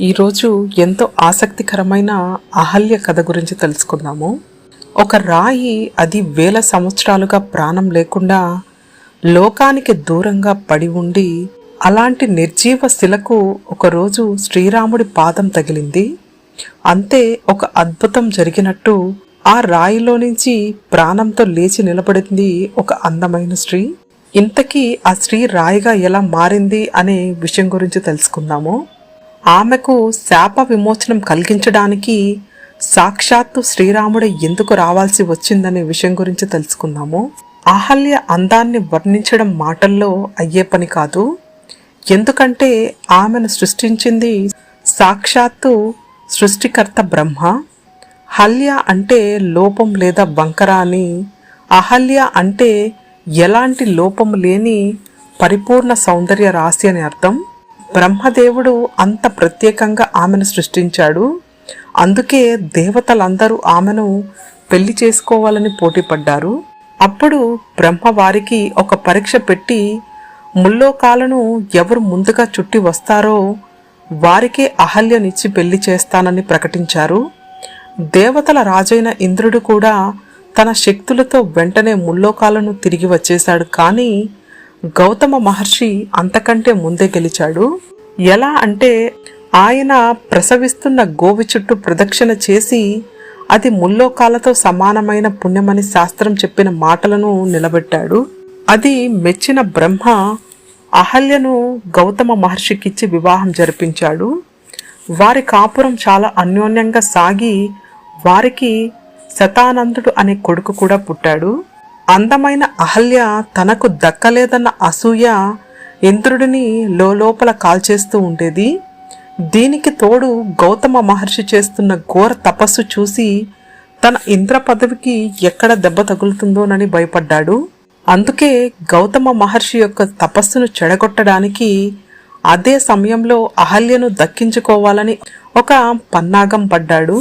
ఈరోజు ఎంతో ఆసక్తికరమైన అహల్య కథ గురించి తెలుసుకుందాము. ఒక రాయి అది వేల సంవత్సరాలుగా ప్రాణం లేకుండా లోకానికి దూరంగా పడి ఉండి అలాంటి నిర్జీవ శిలకు ఒకరోజు శ్రీరాముడి పాదం తగిలింది. అంతే ఒక అద్భుతం జరిగినట్టు ఆ రాయిలో నుంచి ప్రాణంతో లేచి నిలబడింది ఒక అందమైన స్త్రీ. ఇంతకీ ఆ స్త్రీ రాయిగా ఎలా మారింది అనే విషయం గురించి తెలుసుకుందాము. ఆమెకు శాప విమోచనం కలిగించడానికి సాక్షాత్తు శ్రీరాముడు ఎందుకు రావాల్సి వచ్చిందనే విషయం గురించి తెలుసుకుందాము. అహల్య అందాన్ని వర్ణించడం మాటల్లో అయ్యే పని కాదు. ఎందుకంటే ఆమెను సృష్టించింది సాక్షాత్తు సృష్టికర్త బ్రహ్మ. హల్య అంటే లోపం లేదా వంకర అని అహల్య అంటే ఎలాంటి లోపం లేని పరిపూర్ణ సౌందర్య రాశి అని అర్థం. బ్రహ్మదేవుడు అంత ప్రత్యేకంగా ఆమెను సృష్టించాడు. అందుకే దేవతలందరూ ఆమెను పెళ్ళి చేసుకోవాలని పోటీపడ్డారు. అప్పుడు బ్రహ్మ వారికి ఒక పరీక్ష పెట్టి ముల్లోకాలను ఎవరు ముందుగా చుట్టి వస్తారో వారికే అహల్యనిచ్చి పెళ్ళి చేస్తానని ప్రకటించారు. దేవతల రాజైన ఇంద్రుడు కూడా తన శక్తులతో వెంటనే ముల్లోకాలను తిరిగి వచ్చేశాడు. కానీ గౌతమ మహర్షి అంతకంటే ముందే గెలిచాడు. ఎలా అంటే ఆయన ప్రసవిస్తున్న గోవి చుట్టూ ప్రదక్షిణ చేసి అది ముల్లోకాలతో సమానమైన పుణ్యమని శాస్త్రం చెప్పిన మాటలను నిలబెట్టాడు. అది మెచ్చిన బ్రహ్మ అహల్యను గౌతమ మహర్షికిచ్చి వివాహం జరిపించాడు. వారి కాపురం చాలా అన్యోన్యంగా సాగి వారికి శతానందుడు అనే కొడుకు కూడా పుట్టాడు. అందమైన అహల్య తనకు దక్కలేదన్న అసూయ ఇంద్రుడిని లోపల కాల్చేస్తూ ఉండేది. దీనికి తోడు గౌతమ మహర్షి చేస్తున్న ఘోర తపస్సు చూసి తన ఇంద్ర పదవికి ఎక్కడ దెబ్బ తగులుతుందోనని భయపడ్డాడు. అందుకే గౌతమ మహర్షి యొక్క తపస్సును చెడగొట్టడానికి అదే సమయంలో అహల్యను దక్కించుకోవాలని ఒక పన్నాగం పడ్డాడు.